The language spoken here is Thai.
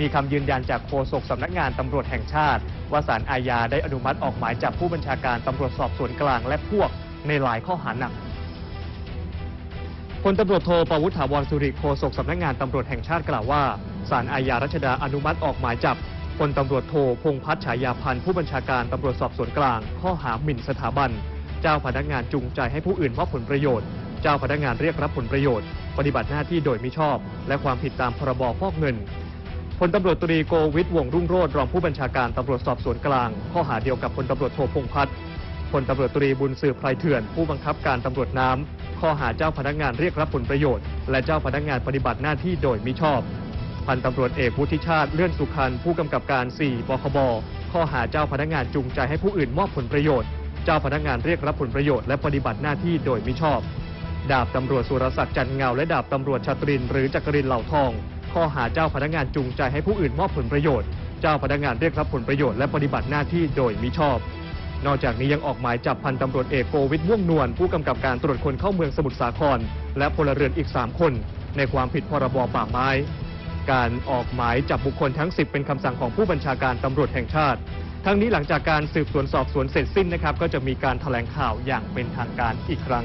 มีคำยืนยันจากโฆษกสำนักงานตำรวจแห่งชาติ ว่าศาลอาญาได้อนุมัติออกหมายจับผู้บัญชาการตำรวจสอบสวนกลางและพวกในหลายข้อหาหนักพลตำรวจโทปวุฒิถาวรสุริโฆษกสำนักงานตำรวจแห่งชาติกล่าวว่าศาลอาญารัชดาอนุมัติออกหมายจับพลตำรวจโทพงษ์พัฒน์ฉายาพันธ์ผู้บัญชาการตำรวจสอบสวนกลาง ข้อหาหมิ่นสถาบัน เจ้าพนักงานจูงใจให้ผู้อื่นมอบผลประโยชน์ เจ้าพนักงานเรียกรับผลประโยชน์ ปฏิบัติหน้าที่โดยมิชอบ และความผิดตามพรบฟอกเงิน พลตำรวจตรีโกวิทวงรุ่งโรจน์รองผู้บัญชาการตำรวจสอบสวนกลาง ข้อหาเดียวกับพลตำรวจโทพงษ์พัฒน์พลตำรวจตรีบุญสืบไพรเถื่อน ผู้บังคับการตำรวจน้ำข้อหาเจ้าพนักงานเรียกรับผลประโยชน์ และเจ้าพนักงานปฏิบัติหน้าที่โดยมิชอบ พันตำรวจเอกวุฒิชาติเลื่อนสุขันผู้กำกับการ 4 บคบ ข้อหาเจ้าพนักงานจูงใจให้ผู้อื่นมอบผลประโยชน์ เจ้าพนักงานเรียกรับผลประโยชน์และปฏิบัติหน้าที่โดยมิชอบ ดาบตำรวจสุรศักดิ์จันเงาและดาบตำรวจชาตรินหรือจักรินเหล่าทอง ข้อหาเจ้าพนักงานจูงใจให้ผู้อื่นมอบผลประโยชน์ เจ้าพนักงานเรียกรับผลประโยชน์และปฏิบัติหน้าที่โดยมิชอบ นอกจากนี้ยังออกหมายจับพันตำรวจเอกโกวิทม่วงนวลผู้กำกับการตรวจคนเข้าเมืองสมุทรสาคร และพลเรือนอีก 3 คน ในความผิดพรบป่าไม้ การออกหมายจับบุคคลทั้ง 10 เป็นคำสั่งของผู้บัญชาการตำรวจแห่งชาติ ทั้งนี้หลังจากการสืบสวนสอบสวนเสร็จสิ้นนะครับก็จะมีการแถลงข่าวอย่างเป็นทางการอีกครั้ง